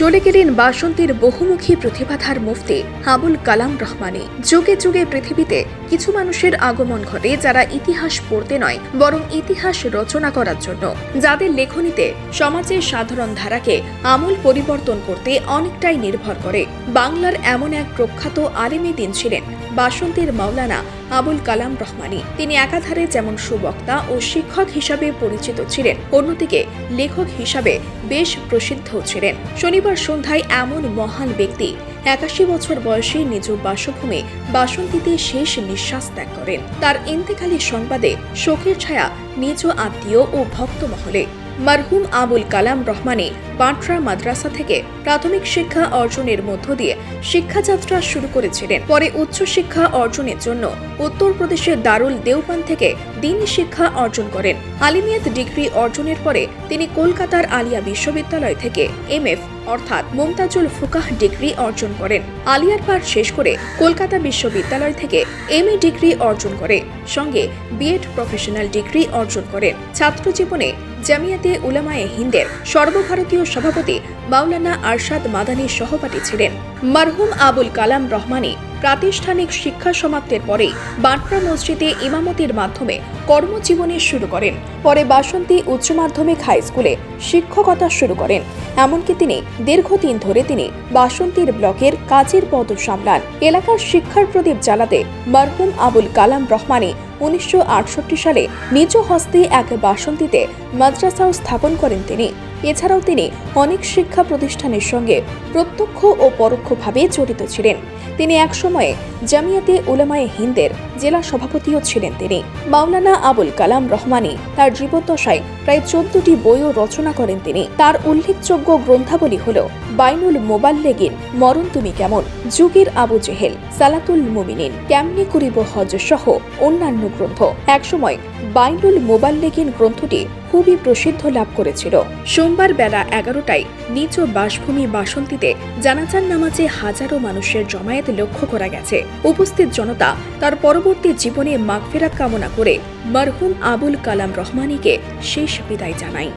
চলে গেলেন বাসন্তীর বহুমুখী প্রতিভাধার মুফতি আবুল কালাম রহমানি। যুগে যুগে পৃথিবীতে কিছু মানুষের আগমন ঘটে যারা ইতিহাস পড়তে নয়, বরং ইতিহাস রচনা করার জন্য। যাদের লেখনীতে সমাজের সাধারণ ধারাকে আমূল পরিবর্তন করতে অনেকটাই নির্ভর করে। বাংলার এমন এক প্রখ্যাত আলেমী দিন ছিলেন বাসন্তীর মাওলানা আবুল কালাম রহমানি। তিনি একাধারে যেমন সুবক্তা ও শিক্ষক হিসাবে পরিচিত ছিলেন, অন্যদিকে লেখক হিসাবে বেশ প্রসিদ্ধ ছিলেন। শনিবার সন্ধ্যায় এমন মহান ব্যক্তি একাশি বছর বয়সে নিজ বাসভূমে বাসন্তীতে শেষ নিঃশ্বাস ত্যাগ করেন। তার ইন্তেকালের সংবাদে শোকের ছায়া নিজ আত্মীয় ও ভক্ত মহলে মারহুম আবুল কালাম রহমানি বাঁটরা মাদ্রাসা থেকে প্রাথমিক শিক্ষা অর্জনের মধ্য দিয়ে শিক্ষাযাত্রা শুরু করেছিলেন। পরে উচ্চ শিক্ষা অর্জনের জন্য উত্তরপ্রদেশের দারুল দেওপান থেকে দিন শিক্ষা অর্জন করেন। আলিমিয়াত ডিগ্রি অর্জনের পরে তিনি কলকাতার আলিয়া বিশ্ববিদ্যালয় থেকে এমএফ অর্থাৎ মুমতাজুল ফুকাহ ডিগ্রি অর্জন করেন। আলিয়ার পাঠ শেষ করে কলকাতা বিশ্ববিদ্যালয় থেকে এম ডিগ্রি অর্জন করে, সঙ্গে বিএড প্রফেশনাল ডিগ্রি অর্জন করেন। ছাত্র জীবনে জামিয়াতে উলামায়ে হিন্দের সর্বভারতীয় সভাপতি মাওলানা আরশাদ মাদানির সহপাঠী ছিলেন। মারহুম আবুল কালাম রহমানি প্রাতিষ্ঠানিক শিক্ষা সমাপ্তের পরেই বাট্রা মসজিদে ইমামতির মাধ্যমে কর্মজীবনে শুরু করেন। পরে বাসন্তী উচ্চ মাধ্যমিক হাই স্কুলে শিক্ষকতা শুরু করেন। এমনকি তিনি দীর্ঘদিন ধরে তিনি বাসন্তীর ব্লকের কাজের পদ সামলান। এলাকার শিক্ষার প্রদীপ জ্বালাতে মারহুম আবুল কালাম রহমানি উনিশশো আটষট্টি সালে নিজ হস্তে এক বাসন্তীতে মাদ্রাসাও স্থাপন করেন তিনি। এছাড়াও তিনি অনেক শিক্ষা প্রতিষ্ঠানের সঙ্গে প্রত্যক্ষ ও পরোক্ষভাবে জড়িত ছিলেন। তিনি একসময়ে জামিয়াতে উলামায়ে হিন্দের জেলা সভাপতিও ছিলেন তিনি। মাওলানা আবুল কালাম রহমানি তার জীবদ্দশায় প্রায় চোদ্দটি বইও রচনা করেন তিনি। তার উল্লেখযোগ্য গ্রন্থাবলী হল বাইনুল মোবাল্লেগিন, মরণ তুমি কেমন? যুগের আবু জেহেল, সালাতুল মুমিনিন, কেমনে করিব হজ সহ অন্যান্য গ্রন্থ। একসময় বাইনুল মোবাল্লেগিন গ্রন্থটি খুবই প্রসিদ্ধ লাভ করেছিল। সোমবার বেলা এগারোটায় নিজ বাসভূমি বাসন্তীতে জানাজার নামাজে হাজারো মানুষের জমায়েত লক্ষ্য করা গেছে। উপস্থিত জনতা তার পরবর্তী জীবনে মাগফেরাত কামনা করে মারহুম আবুল কালাম রহমানিকে শেষ বিদায় জানায়।